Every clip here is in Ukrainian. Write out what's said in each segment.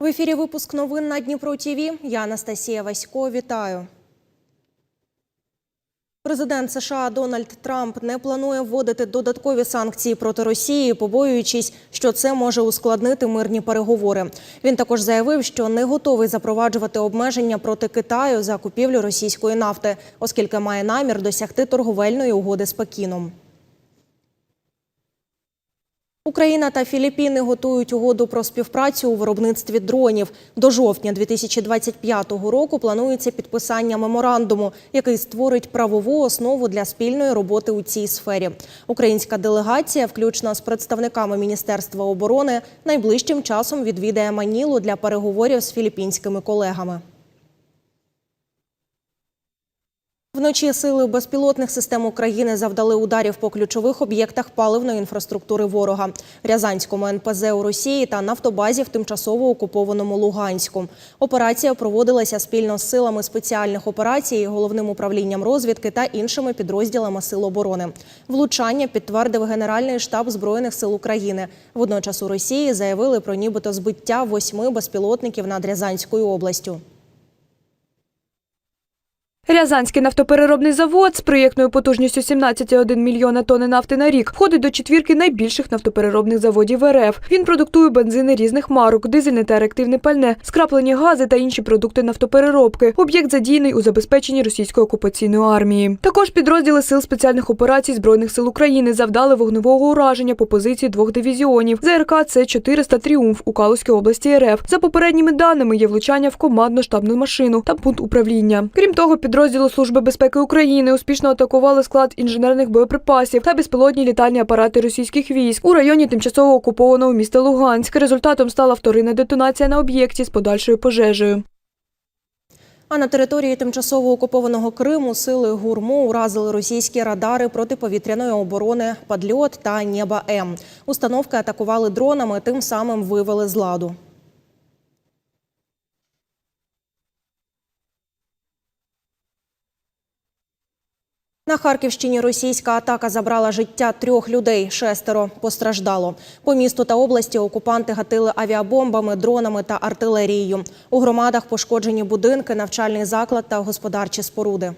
В ефірі випуск новин на Дніпро ТІВІ. Я Анастасія Васько. Вітаю. Президент США Дональд Трамп не планує вводити додаткові санкції проти Росії, побоюючись, що це може ускладнити мирні переговори. Він також заявив, що не готовий запроваджувати обмеження проти Китаю за купівлю російської нафти, оскільки має намір досягти торговельної угоди з Пекіном. Україна та Філіппіни готують угоду про співпрацю у виробництві дронів. До жовтня 2025 року планується підписання меморандуму, який створить правову основу для спільної роботи у цій сфері. Українська делегація, включно з представниками Міністерства оборони, найближчим часом відвідає Манілу для переговорів з філіппінськими колегами. Вночі сили безпілотних систем України завдали ударів по ключових об'єктах паливної інфраструктури ворога – Рязанському НПЗ у Росії та нафтобазі в тимчасово окупованому Луганську. Операція проводилася спільно з силами спеціальних операцій, головним управлінням розвідки та іншими підрозділами Сил оборони. Влучання підтвердив Генеральний штаб Збройних сил України. Водночас у Росії заявили про нібито збиття восьми безпілотників над Рязанською областю. Рязанський нафтопереробний завод з проєктною потужністю 17,1 мільйона тонни нафти на рік входить до четвірки найбільших нафтопереробних заводів РФ. Він продуктує бензини різних марок, дизельне та реактивне пальне, скраплені гази та інші продукти нафтопереробки. Об'єкт задіяний у забезпеченні російської окупаційної армії. Також підрозділи сил спеціальних операцій збройних сил України завдали вогневого ураження по позиції двох дивізіонів ЗРК С 400 Тріумф у Калузькій області РФ. За попередніми даними є влучання в командно-штабну машину та пункт управління. Крім того, підрозділи Служби безпеки України успішно атакували склад інженерних боєприпасів та безпілотні літальні апарати російських військ у районі тимчасово окупованого міста Луганськ. Результатом стала вторинна детонація на об'єкті з подальшою пожежею. А на території тимчасово окупованого Криму сили ГУРМО уразили російські радари протиповітряної оборони «Падльот» та «Нєба М». Установки атакували дронами, тим самим вивели з ладу. На Харківщині російська атака забрала життя трьох людей, шестеро постраждало. По місту та області окупанти гатили авіабомбами, дронами та артилерією. У громадах пошкоджені будинки, навчальний заклад та господарчі споруди.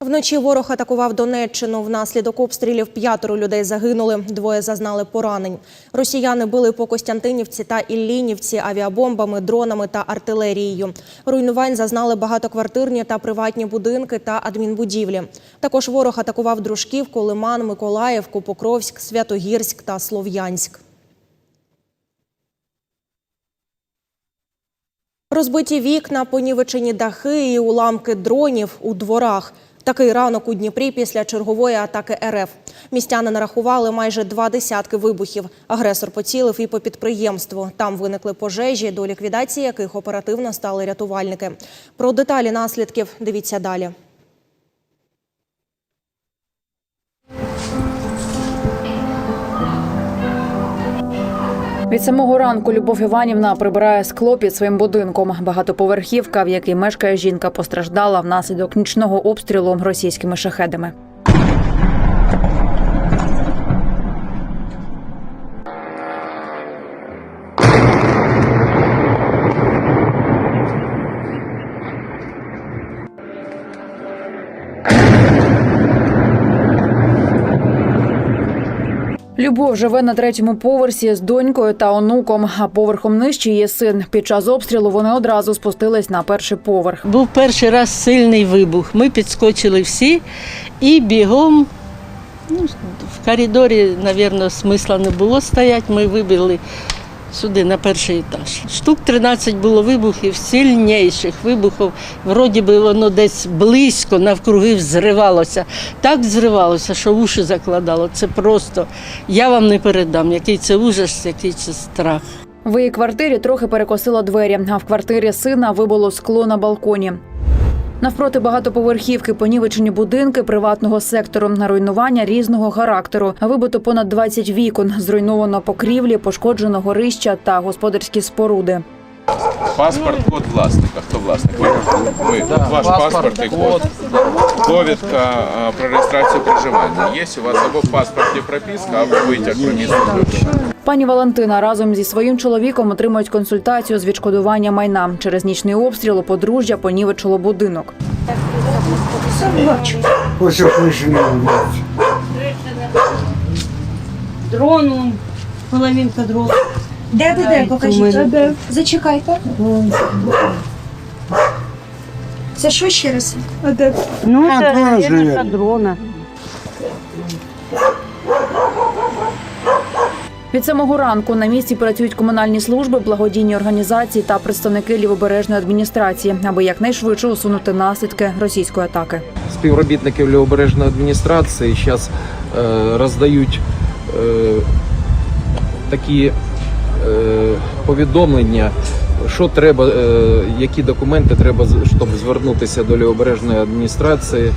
Вночі ворог атакував Донеччину. Внаслідок обстрілів п'ятеро людей загинули, двоє зазнали поранень. Росіяни били по Костянтинівці та Іллінівці авіабомбами, дронами та артилерією. Руйнувань зазнали багатоквартирні та приватні будинки та адмінбудівлі. Також ворог атакував Дружківку, Лиман, Миколаївку, Покровськ, Святогірськ та Слов'янськ. Розбиті вікна, понівечені дахи і уламки дронів у дворах. Такий ранок у Дніпрі після чергової атаки РФ. Містяни нарахували майже два десятки вибухів. Агресор поцілив і по підприємству. Там виникли пожежі, до ліквідації яких оперативно стали рятувальники. Про деталі наслідків дивіться далі. Від самого ранку Любов Іванівна прибирає скло під своїм будинком. Багатоповерхівка, в якій мешкає жінка, постраждала внаслідок нічного обстрілу російськими шахедами. Любов живе на третьому поверсі з донькою та онуком, а поверхом нижче є син. Під час обстрілу вони одразу спустились на перший поверх. Був перший раз сильний вибух. Ми підскочили всі і бігом. Ну, в коридорі, мабуть, смисла не було стояти. Ми вибігли сюди, на перший етаж. Штук 13 було вибухів, сильніших вибухів. Вроді би воно десь близько, навкруги взривалося. Так взривалося, що уші закладало. Це просто, я вам не передам, який це ужас, який це страх. В її квартирі трохи перекосило двері, а в квартирі сина вибуло скло на балконі. Навпроти багатоповерхівки понівечені будинки приватного сектору на руйнування різного характеру. Вибито понад 20 вікон, зруйновано покрівлі, пошкоджено горища та господарські споруди. Паспорт, код власника. Хто власник? Ви. Ви. От ваш паспорт і код. Довідка про реєстрацію проживання. Є у вас або в паспорті прописка, або витяг про місце. Пані Валентина разом зі своїм чоловіком отримують консультацію з відшкодування майна. Через нічний обстріл у подружжя понівечило будинок. Ось дрону, половинка дрону. Де де де? Покажіть. Зачекайте. Це що ще раз? Ну, це дрона Від самого ранку на місці працюють комунальні служби, благодійні організації та представники лівобережної адміністрації, аби якнайшвидше усунути наслідки російської атаки. співробітників лівобережної адміністрації зараз е, роздають е, такі е, повідомлення, що треба, які документи треба, щоб звернутися до лівобережної адміністрації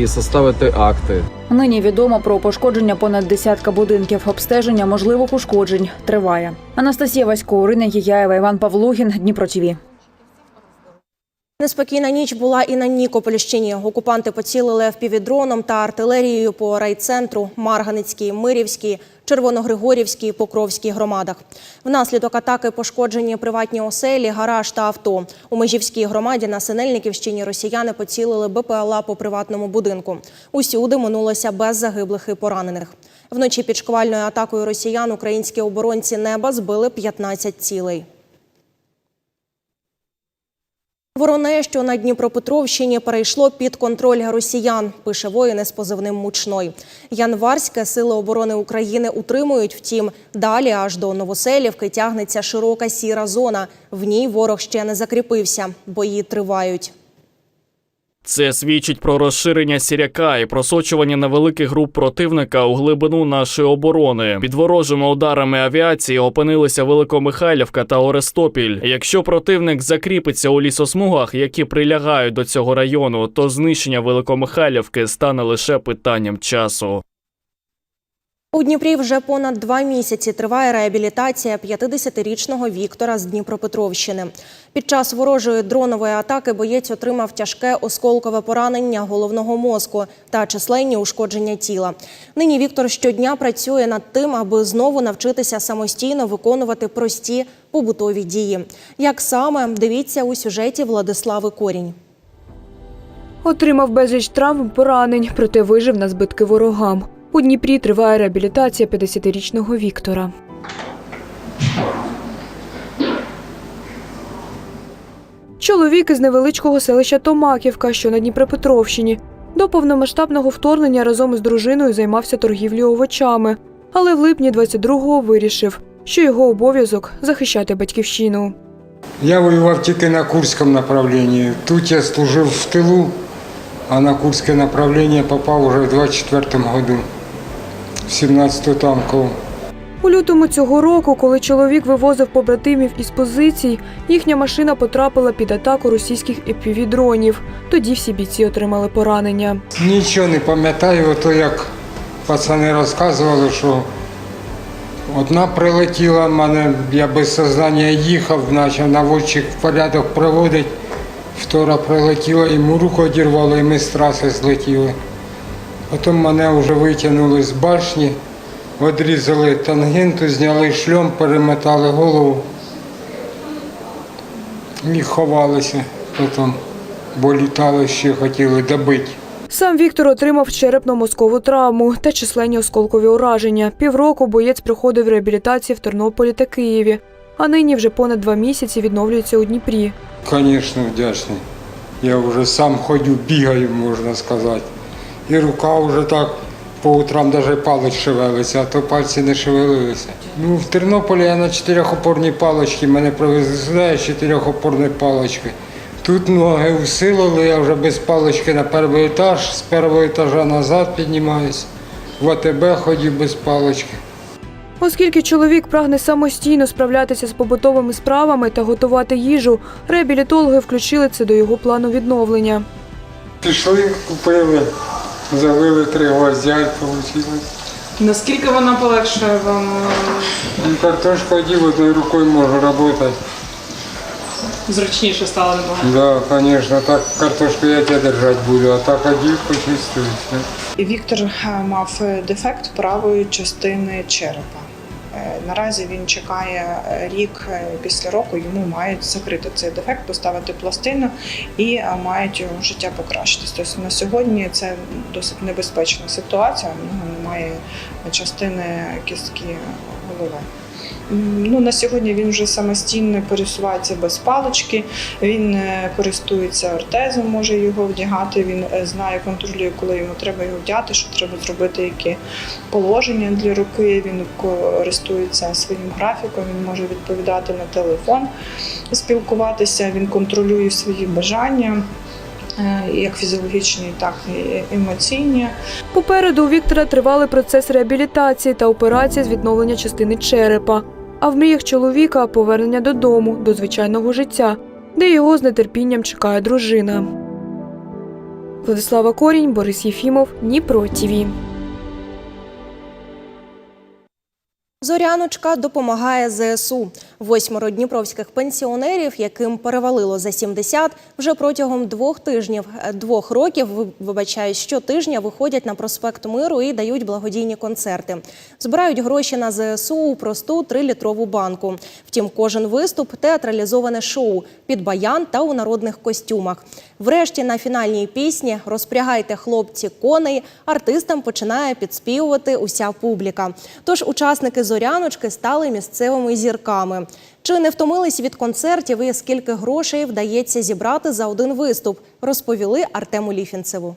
і составити акти. Нині відомо про пошкодження понад десятка будинків. Обстеження можливих ушкоджень триває. Анастасія Васько, Ірина Гіяєва, Іван Павлугін, Дніпро ТІВІ. Неспокійна ніч була і на Нікопольщині. Окупанти поцілили впівдроном та артилерією по райцентру Марганицькій, Мирівській, Червоногригорівській, Покровській громадах. Внаслідок атаки пошкоджені приватні оселі, гараж та авто. У Межівській громаді на Синельниківщині росіяни поцілили БПЛА по приватному будинку. Усюди минулося без загиблих і поранених. Вночі під шквальною атакою росіян українські оборонці неба збили 15 цілей. Вороне, що на Дніпропетровщині перейшло під контроль росіян, пише воїни з позивним Мучной. Январське сили оборони України утримують. Втім, далі аж до Новоселівки тягнеться широка сіра зона. В ній ворог ще не закріпився. Бої тривають. Це свідчить про розширення сіряка і просочування невеликих груп противника у глибину нашої оборони. Під ворожими ударами авіації опинилися Великомихайлівка та Орестопіль. Якщо противник закріпиться у лісосмугах, які прилягають до цього району, то знищення Великомихайлівки стане лише питанням часу. У Дніпрі вже понад два місяці триває реабілітація 50-річного Віктора з Дніпропетровщини. Під час ворожої дронової атаки боєць отримав тяжке осколкове поранення головного мозку та численні ушкодження тіла. Нині Віктор щодня працює над тим, аби знову навчитися самостійно виконувати прості побутові дії. Як саме дивіться у сюжеті Владислави Корінь. Отримав безліч травм поранень, проте вижив на збитки ворогам. У Дніпрі триває реабілітація 50-річного Віктора. Чоловік із невеличкого селища Томаківка, що на Дніпропетровщині, до повномасштабного вторгнення разом із дружиною займався торгівлею овочами, але в липні 22-го вирішив, що його обов'язок захищати батьківщину. Я воював тільки на Курському направленні. Тут я служив в тилу, а на Курське направлення попав уже в 24-му году, в 17-ту танкову. У лютому цього року, коли чоловік вивозив побратимів із позицій, їхня машина потрапила під атаку російських FPV-дронів. Тоді всі бійці отримали поранення. Нічого не пам'ятаю, ото як пацани розказували, що одна прилетіла мене, я без сознання їхав, почав наводчик в порядок приводить. Втора прилетіла, йому руку одірвало, і ми з траси злетіли. Потім мене вже витягнули з башні, відрізали тангенту, зняли шльом, перемотали голову і ховалися потім, бо літали ще хотіли добити. Сам Віктор отримав черепно-мозкову травму та численні осколкові ураження. Півроку боєць проходив реабілітацію в Тернополі та Києві, а нині вже понад два місяці відновлюється у Дніпрі. Звісно, вдячний. Я вже сам ходю, бігаю, можна сказати. І рука вже так по утрам навіть палець шевелиться, а то пальці не шевелилися. Ну, в Тернополі я на чотирьохопорній паличці, мене привезли сюди з чотирьохопорної палички. Тут ноги усилили, я вже без палички на перший етаж, з першого етажа назад піднімаюся. В АТБ ходив без палички. Оскільки чоловік прагне самостійно справлятися з побутовими справами та готувати їжу, реабілітологи включили це до його плану відновлення. Пішли, купили, залили три гвоздя і вийшло. Наскільки вона полегшує вам? Ну, Картошку одів, одною рукою можу працювати. зручніше стало набагато. Да, звісно, так картошку я тебе держати буду, а так одів да. Віктор е, мав е, дефект правої частини черепа. Е, Наразі він чекає е, рік е, після року, йому мають закрити цей дефект, поставити пластину і мають його життя покращитись. Тобто на сьогодні це досить небезпечна ситуація. Немає частини кістки голови. Ну, на сьогодні він вже самостійно пересувається без палички, він е, користується ортезом, може його вдягати. Він е, знає, контролює, коли йому треба його вдягати, що треба зробити, які положення для руки. Він користується своїм графіком, він може відповідати на телефон, спілкуватися, він контролює свої бажання. е, Як фізіологічні, так і емоційні. Попереду у Віктора тривалий процес реабілітації та операція з відновлення частини черепа. А в мріях чоловіка повернення додому, до звичайного життя, де його з нетерпінням чекає дружина. Владислава Корінь, Борис Єфімов, Дніпро ТІВІ. Зоряночка допомагає ЗСУ. Восьмеро дніпровських пенсіонерів, яким перевалило за 70, вже протягом двох тижнів, е, двох років, ви- вибачаю, щотижня виходять на проспект Миру і дають благодійні концерти. Збирають гроші на ЗСУ у просту трилітрову банку. Втім, кожен виступ театралізоване шоу під баян та у народних костюмах. Врешті на фінальній пісні Розпрягайте хлопці коней артистам починає підспівувати уся публіка. Тож учасники зоряночки стали місцевими зірками. Чи не втомились від концертів і скільки грошей вдається зібрати за один виступ, розповіли Артему Ліфінцеву.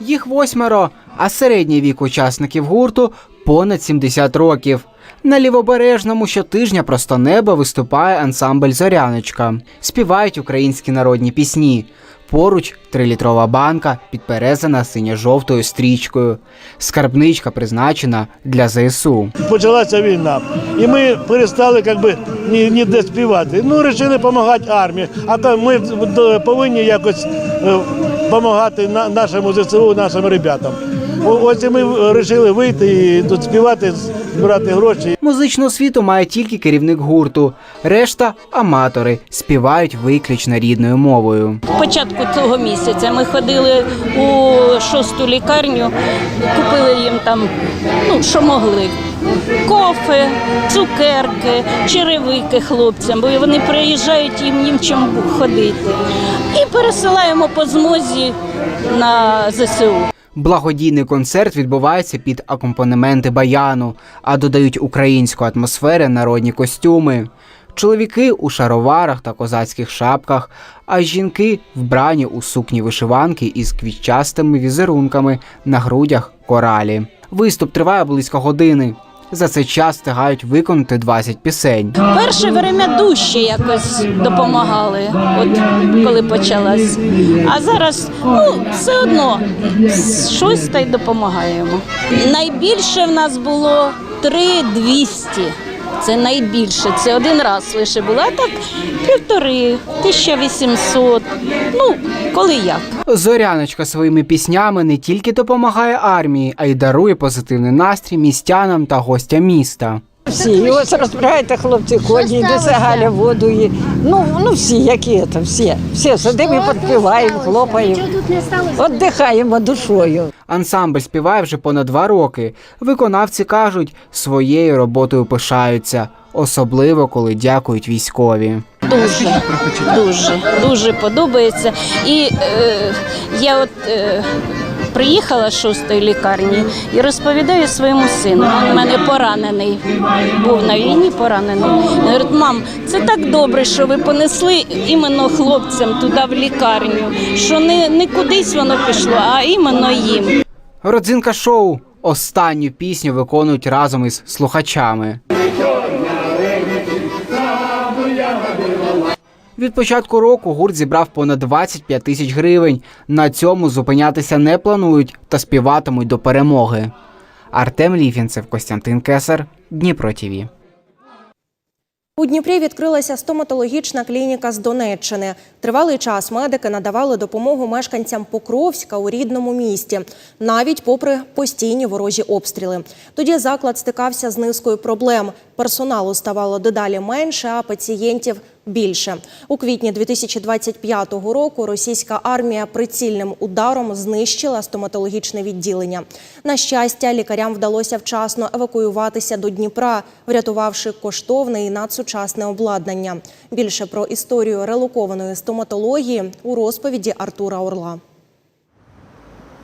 Їх восьмеро, а середній вік учасників гурту понад 70 років. На лівобережному щотижня просто неба виступає ансамбль Зоряночка. Співають українські народні пісні. Поруч трилітрова банка, підперезана синьо-жовтою стрічкою. Скарбничка призначена для ЗСУ. почалася війна, і ми перестали як би, ні, ніде співати. Ну, вирішили допомагати армії. А там ми повинні якось допомагати нашому ЗСУ, нашим ребятам. Ось і ми вирішили вийти і тут співати, збирати гроші. Музичну освіту має тільки керівник гурту. Решта аматори співають виключно рідною мовою. Початку цього місяця ми ходили у шосту лікарню, купили їм там, ну, що могли. Кофе, цукерки, черевики хлопцям, бо вони приїжджають їм в чому ходити. І пересилаємо по змозі на ЗСУ. Благодійний концерт відбувається під акомпанементи баяну, а додають українську атмосферу народні костюми. Чоловіки у шароварах та козацьких шапках, а жінки вбрані у сукні вишиванки із квітчастими візерунками на грудях коралі. Виступ триває близько години. За цей час встигають виконати 20 пісень. Перше время дужче якось допомагали, от коли почалась. А зараз ну, все одно щось та й допомагаємо. Найбільше в нас було 3200. Це найбільше. Це один раз лише була так півтори, 1800. Ну, коли як. Зоряночка своїми піснями не тільки допомагає армії, а й дарує позитивний настрій містянам та гостям міста. Всі, і ось розбираєте хлопці коні, йдеться Галя воду. І, ну, ну всі, які це, всі. Всі сидимо і підпіваємо, хлопаємо. Отдихаємо душою. Ансамбль співає вже понад два роки. Виконавці кажуть, своєю роботою пишаються, особливо коли дякують військові. Дуже, дуже, дуже подобається. І е, я от е, приїхала з шостої лікарні і розповідаю своєму сину. Він у мене поранений, був на війні поранений. Говорить, мам, це так добре, що ви понесли іменно хлопцям туди в лікарню, що не, не кудись воно пішло, а іменно їм. Родзинка шоу. Останню пісню виконують разом із слухачами. Від початку року гурт зібрав понад 25 тисяч гривень. На цьому зупинятися не планують та співатимуть до перемоги. Артем Ліфінцев, Костянтин Кесар, Дніпро ТІВІ. У Дніпрі відкрилася стоматологічна клініка з Донеччини. Тривалий час медики надавали допомогу мешканцям Покровська у рідному місті, навіть попри постійні ворожі обстріли. Тоді заклад стикався з низкою проблем. Персоналу ставало дедалі менше, а пацієнтів більше. У квітні 2025 року російська армія прицільним ударом знищила стоматологічне відділення. На щастя, лікарям вдалося вчасно евакуюватися до Дніпра, врятувавши коштовне і надсучасне обладнання. Більше про історію релокованої стоматології у розповіді Артура Орла.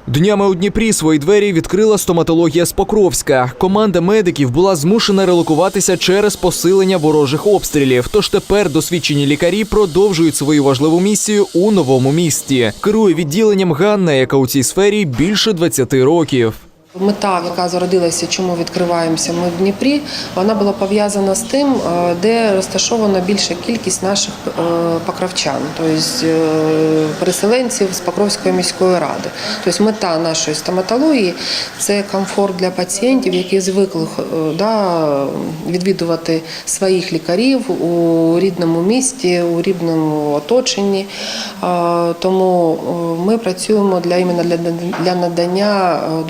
Днями у Дніпрі свої двері відкрила стоматологія з Покровська. Команда медиків була змушена релокуватися через посилення ворожих обстрілів. Тож тепер досвідчені лікарі продовжують свою важливу місію у новому місті. Керує відділенням Ганна, яка у цій сфері більше 20 років. Мета, яка зародилася, чому відкриваємося ми в Дніпрі, вона була пов'язана з тим, е, де розташована більша кількість наших е, покровчан, тобто е, переселенців з Покровської міської ради. Тобто мета нашої стоматології це комфорт для пацієнтів, які звикли да, відвідувати своїх лікарів у рідному місті, у рідному оточенні. Тому ми працюємо для іменно для, надання е,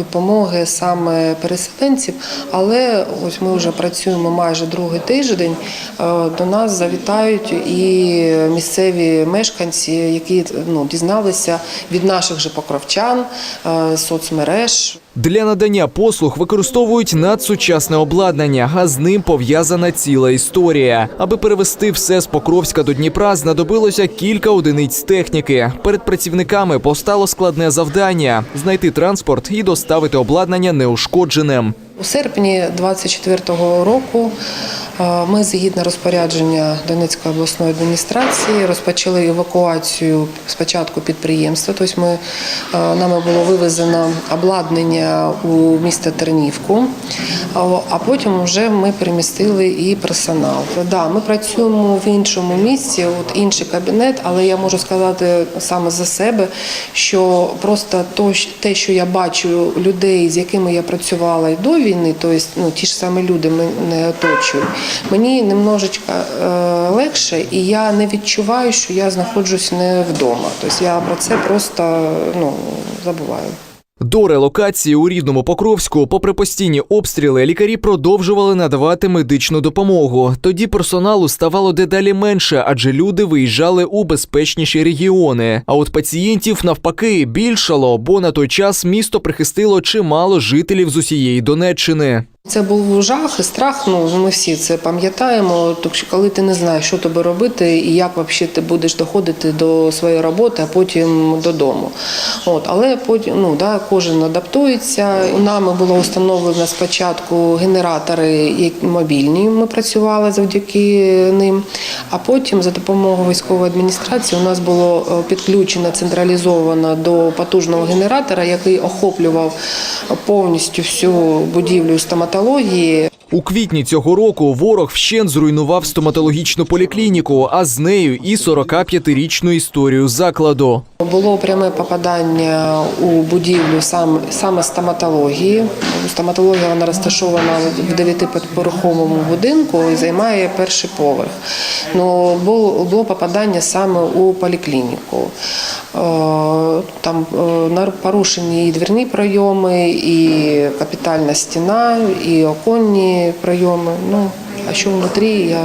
допомоги саме переселенців, але ось ми вже працюємо майже другий тиждень. Е, До нас завітають і місцеві мешканці, які ну, дізналися від наших же покровчан, е, соцмереж. Для надання послуг використовують надсучасне обладнання, а з ним пов'язана ціла історія. Аби перевести все з Покровська до Дніпра, знадобилося кілька одиниць техніки. Перед працівниками постало складне завдання знайти транспорт і доставити обладнання неушкодженим. У серпні 24-го року е, ми згідно розпорядження Донецької обласної адміністрації розпочали евакуацію спочатку підприємства. Тобто ми, е, нами було вивезено обладнання у місто Тернівку, а- потім вже ми перемістили і персонал. Да, ми працюємо в іншому місці, от інший кабінет, але я можу сказати саме за себе, що просто те, що я бачу людей, з якими я працювала і до війни, тобто ну, ті ж самі люди мене оточують, мені немножечко е, легше, і я не відчуваю, що я знаходжусь не вдома. Тобто я про це просто ну, забуваю. До релокації у рідному Покровську, попри постійні обстріли, лікарі продовжували надавати медичну допомогу. Тоді персоналу ставало дедалі менше, адже люди виїжджали у безпечніші регіони. А от пацієнтів навпаки більшало, бо на той час місто прихистило чимало жителів з усієї Донеччини. Це був жах і страх. Ну ми всі це пам'ятаємо. Тому що коли ти не знаєш, що тобі робити і як взагалі ти будеш доходити до своєї роботи, а потім додому. От, але потім ну да, кожен адаптується. Нами було встановлено спочатку генератори мобільні. Ми працювали завдяки ним. А потім за допомогою військової адміністрації у нас було е, підключено централізовано до потужного генератора, який охоплював повністю всю будівлю стоматології. У квітні цього року ворог вщент зруйнував стоматологічну поліклініку, а з нею і 45-річну історію закладу. Було пряме попадання у будівлю сам, саме стоматології. Стоматологія вона розташована в дев'ятиповерховому будинку і займає перший поверх. Ну, було, було попадання саме у поліклініку. Е, Там е, порушені і двірні пройоми, і капітальна стіна, і оконні пройоми. Ну, а що внутрі, я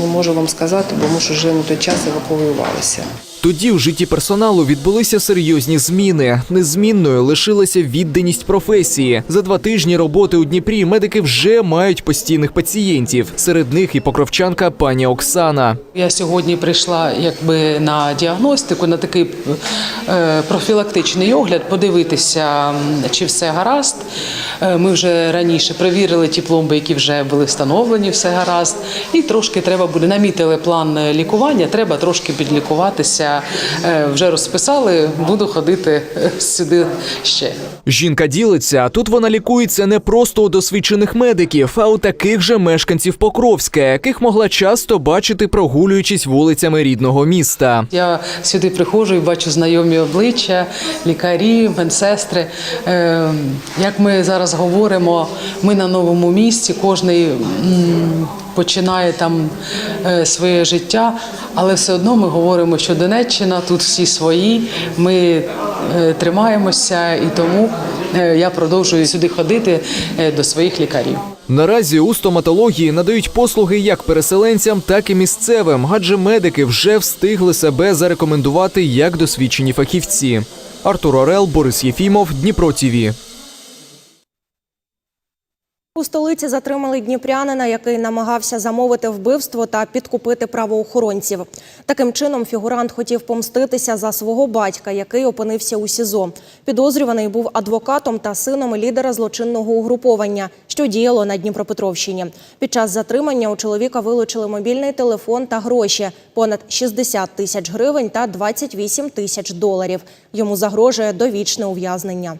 не можу вам сказати, бо ми ж вже на той час евакуювалися. Тоді в житті персоналу відбулися серйозні зміни. Незмінною лишилася відданість професії. За два тижні роботи у Дніпрі медики вже мають постійних пацієнтів. Серед них і покровчанка пані Оксана. Я сьогодні прийшла якби на діагностику, на такий е, профілактичний огляд, подивитися, чи все гаразд. Е, Ми вже раніше перевірили ті пломби, які вже були встановлені, все гаразд. І трошки треба буде намітили план лікування, треба трошки підлікуватися. Е, Вже розписали, буду ходити е, сюди ще. Жінка ділиться, тут вона лікується не просто у досвідчених медиків, а у таких же мешканців Покровська, яких могла часто бачити, прогулюючись вулицями рідного міста. Я сюди приходжу і бачу знайомі обличчя, лікарі, медсестри. Е, Як ми зараз говоримо, ми на новому місці, кожний починає там е, своє життя, але все одно ми говоримо, що Донеччина тут всі свої. Ми е, тримаємося, і тому е, я продовжую сюди ходити до своїх лікарів. Наразі у стоматології надають послуги як переселенцям, так і місцевим, адже медики вже встигли себе зарекомендувати як досвідчені фахівці. Артур Орел, Борис Єфімов, Дніпро ТІВІ. У столиці затримали дніпрянина, який намагався замовити вбивство та підкупити правоохоронців. Таким чином, фігурант хотів помститися за свого батька, який опинився у СІЗО. Підозрюваний був адвокатом та сином лідера злочинного угруповання, що діяло на Дніпропетровщині. Під час затримання у чоловіка вилучили мобільний телефон та гроші понад 60 тисяч гривень та 28 тисяч доларів. Йому загрожує довічне ув'язнення.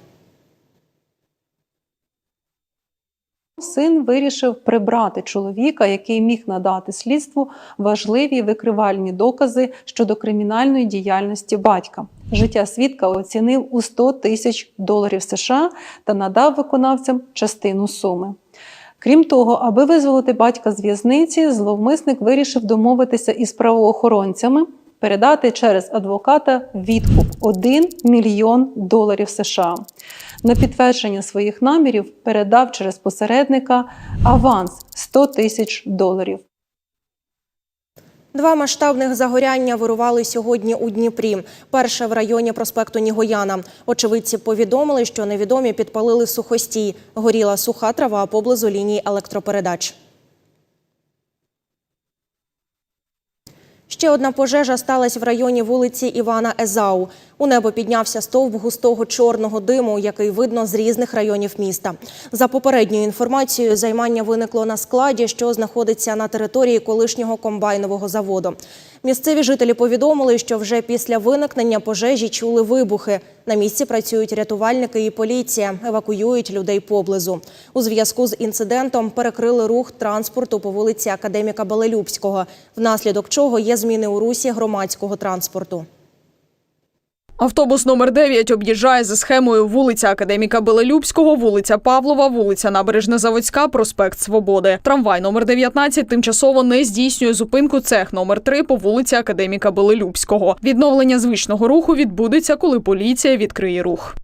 Син вирішив прибрати чоловіка, який міг надати слідству важливі викривальні докази щодо кримінальної діяльності батька. Життя свідка оцінив у 100 тисяч доларів США та надав виконавцям частину суми. Крім того, аби визволити батька з в'язниці, зловмисник вирішив домовитися із правоохоронцями, передати через адвоката відкуп 1 мільйон доларів США. На підтвердження своїх намірів передав через посередника аванс 100 тисяч доларів. Два масштабних загоряння вирували сьогодні у Дніпрі. Перше в районі проспекту Нігояна. Очевидці повідомили, що невідомі підпалили сухостій. Горіла суха трава поблизу лінії електропередач. Ще одна пожежа сталася в районі вулиці Івана Езау. У небо піднявся стовп густого чорного диму, який видно з різних районів міста. За попередньою інформацією, займання виникло на складі, що знаходиться на території колишнього комбайнового заводу. Місцеві жителі повідомили, що вже після виникнення пожежі чули вибухи. На місці працюють рятувальники і поліція, евакуюють людей поблизу. У зв'язку з інцидентом перекрили рух транспорту по вулиці Академіка Балелюбського, внаслідок чого є зміни у русі громадського транспорту. Автобус номер 9 об'їжджає за схемою вулиця Академіка Белелюбського, вулиця Павлова, вулиця Набережна Заводська, проспект Свободи. Трамвай номер 19 тимчасово не здійснює зупинку цех номер 3 по вулиці Академіка Белелюбського. Відновлення звичного руху відбудеться, коли поліція відкриє рух.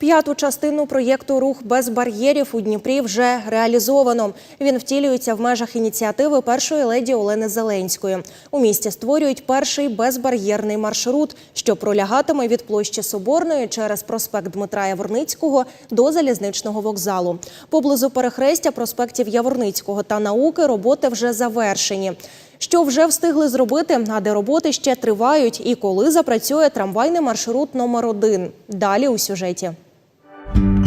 П'яту частину проєкту Рух без бар'єрів у Дніпрі вже реалізовано. Він втілюється в межах ініціативи першої леді Олени Зеленської. У місті створюють перший безбар'єрний маршрут, що пролягатиме від площі Соборної через проспект Дмитра Яворницького до залізничного вокзалу. Поблизу перехрестя проспектів Яворницького та науки роботи вже завершені. Що вже встигли зробити, а де роботи ще тривають, і коли запрацює трамвайний маршрут номер 1 Далі у сюжеті. Ми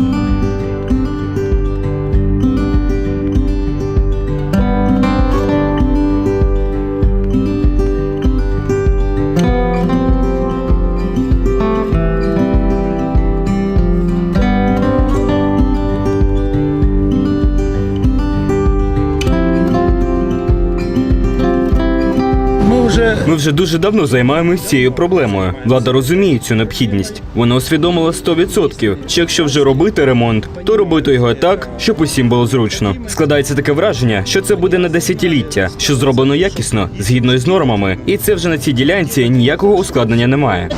вже ми вже дуже давно займаємося цією проблемою. Влада розуміє цю необхідність. Вона усвідомила 100%, що якщо вже робити ремонт, то робити його так, щоб усім було зручно. Складається таке враження, що це буде на десятиліття, що зроблено якісно, згідно із нормами, і це вже на цій ділянці ніякого ускладнення немає.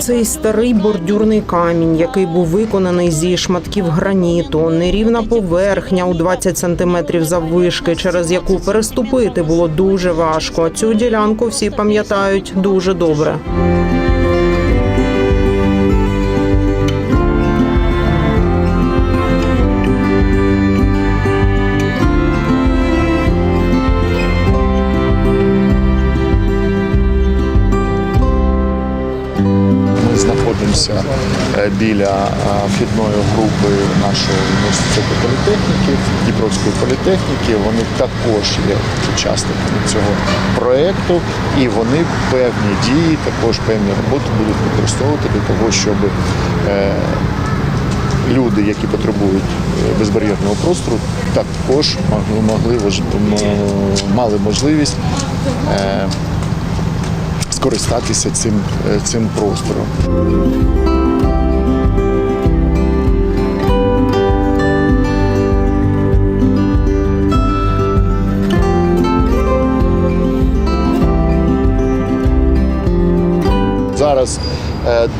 Цей старий бордюрний камінь, який був виконаний зі шматків граніту, нерівна поверхня у 20 сантиметрів заввишки, через яку переступити було дуже важко. Цю ділянку всі пам'ятають дуже добре. Біля е, вхідної групи нашого університету політехніки, Дніпровської політехніки. Вони також є учасниками цього проєкту, і вони певні дії, також певні роботи будуть використовувати для того, щоб е, люди, які потребують е, безбар'єрного простору, також могли, мали можливість. скористатися цим, цим простором.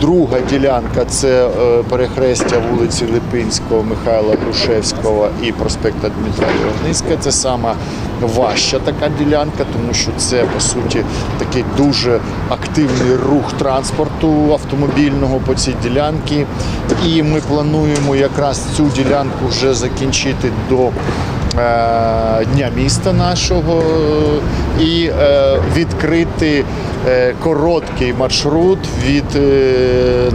Друга ділянка це е, перехрестя вулиці Липинського, Михайла Грушевського і проспекта Дмитра Євниська. Це сама важча така ділянка, тому що це по суті такий дуже активний рух транспорту автомобільного по цій ділянці. І ми плануємо якраз цю ділянку вже закінчити до е, Дня міста нашого і е, відкрити е, короткий маршрут від е,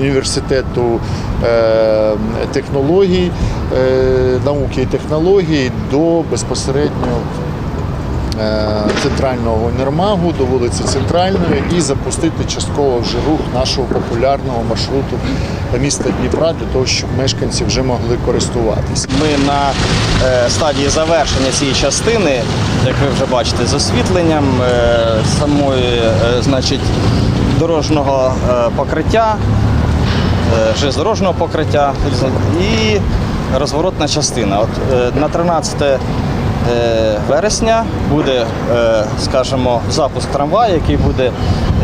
університету е, технологій, е, науки і технологій до безпосередньо е, центрального універмагу до вулиці Центральної і запустити частково вже рух нашого популярного маршруту міста Дніпра для того, щоб мешканці вже могли користуватися. Ми на е, стадії завершення цієї частини, як ви вже бачите, з освітленням е, самої е, значить, дорожнього е, покриття, е, железнодорожнього покриття і розворотна частина. От, е, на 13 е, вересня буде, е, скажімо, запуск трамваю, який буде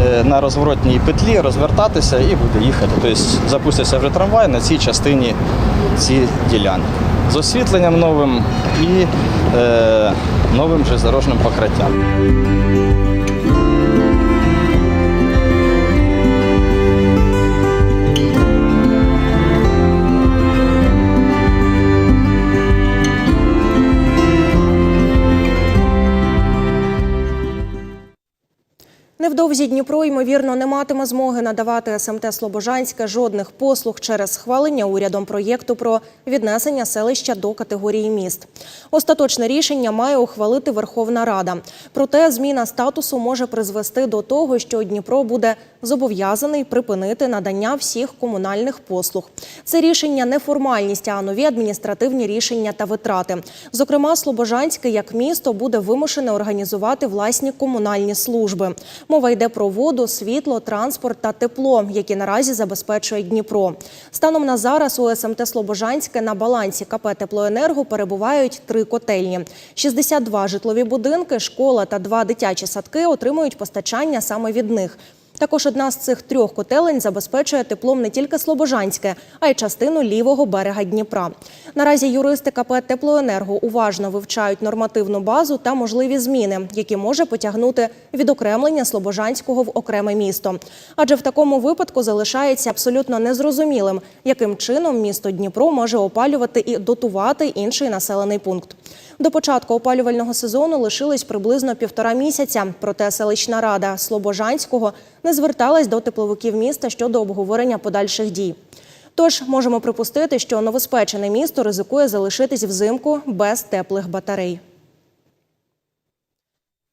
е, на розворотній петлі розвертатися і буде їхати. Тобто запуститься вже трамвай на цій частині ці ділянки з освітленням новим і е, новим железнодорожним покриттям. Невдовзі Дніпро, ймовірно, не матиме змоги надавати СМТ Слобожанське жодних послуг через схвалення урядом проєкту про віднесення селища до категорії міст. Остаточне рішення має ухвалити Верховна Рада. Проте зміна статусу може призвести до того, що Дніпро буде зобов'язаний припинити надання всіх комунальних послуг. Це рішення не формальність, а нові адміністративні рішення та витрати. Зокрема, Слобожанське як місто буде вимушене організувати власні комунальні служби. Мова йде про воду, світло, транспорт та тепло, які наразі забезпечує Дніпро. Станом на зараз у СМТ Слобожанське на балансі КП «Теплоенерго» перебувають три котельні. 62 житлові будинки, школа та два дитячі садки отримують постачання саме від них. Також одна з цих трьох котелень забезпечує теплом не тільки Слобожанське, а й частину лівого берега Дніпра. Наразі юристи КП «Теплоенерго» уважно вивчають нормативну базу та можливі зміни, які може потягнути відокремлення Слобожанського в окреме місто. Адже в такому випадку залишається абсолютно незрозумілим, яким чином місто Дніпро може опалювати і дотувати інший населений пункт. До початку опалювального сезону лишилось приблизно півтора місяця. Проте селищна рада Слобожанського не зверталась до тепловиків міста щодо обговорення подальших дій. Тож можемо припустити, що новоспечене місто ризикує залишитись взимку без теплих батарей.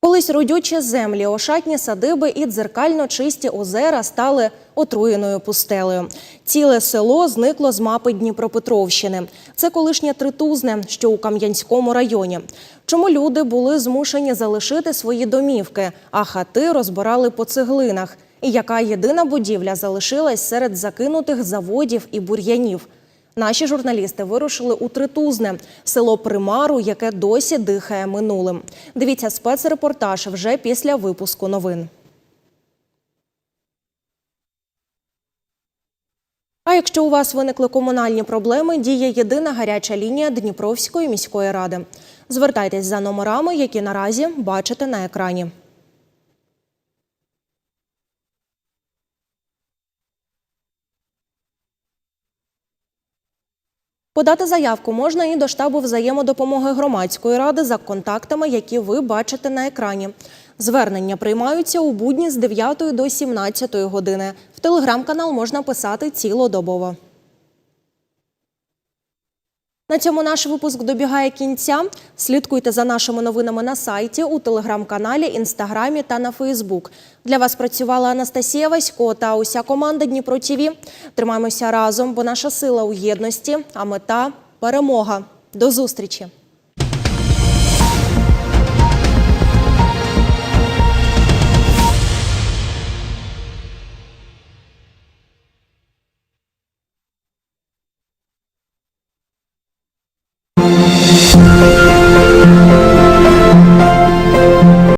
Колись родючі землі, ошатні садиби і дзеркально чисті озера стали отруєною пустелею. Ціле село зникло з мапи Дніпропетровщини. Це колишнє Тритузне, що у Кам'янському районі. Чому люди були змушені залишити свої домівки, а хати розбирали по цеглинах? І яка єдина будівля залишилась серед закинутих заводів і бур'янів? Наші журналісти вирушили у Тритузне, село Примару, яке досі дихає минулим. Дивіться спецрепортаж вже після випуску новин. А якщо у вас виникли комунальні проблеми, діє єдина гаряча лінія Дніпровської міської ради. Звертайтесь за номерами, які наразі бачите на екрані. Подати заявку можна і до штабу взаємодопомоги громадської ради за контактами, які ви бачите на екрані. Звернення приймаються у будні з 9 до 17 години. В телеграм-канал можна писати цілодобово. На цьому наш випуск добігає кінця. Слідкуйте за нашими новинами на сайті, у телеграм-каналі, інстаграмі та на Фейсбук. Для вас працювала Анастасія Васько та уся команда Дніпро ТІВІ. Тримаємося разом, бо наша сила у єдності, а мета перемога. До зустрічі!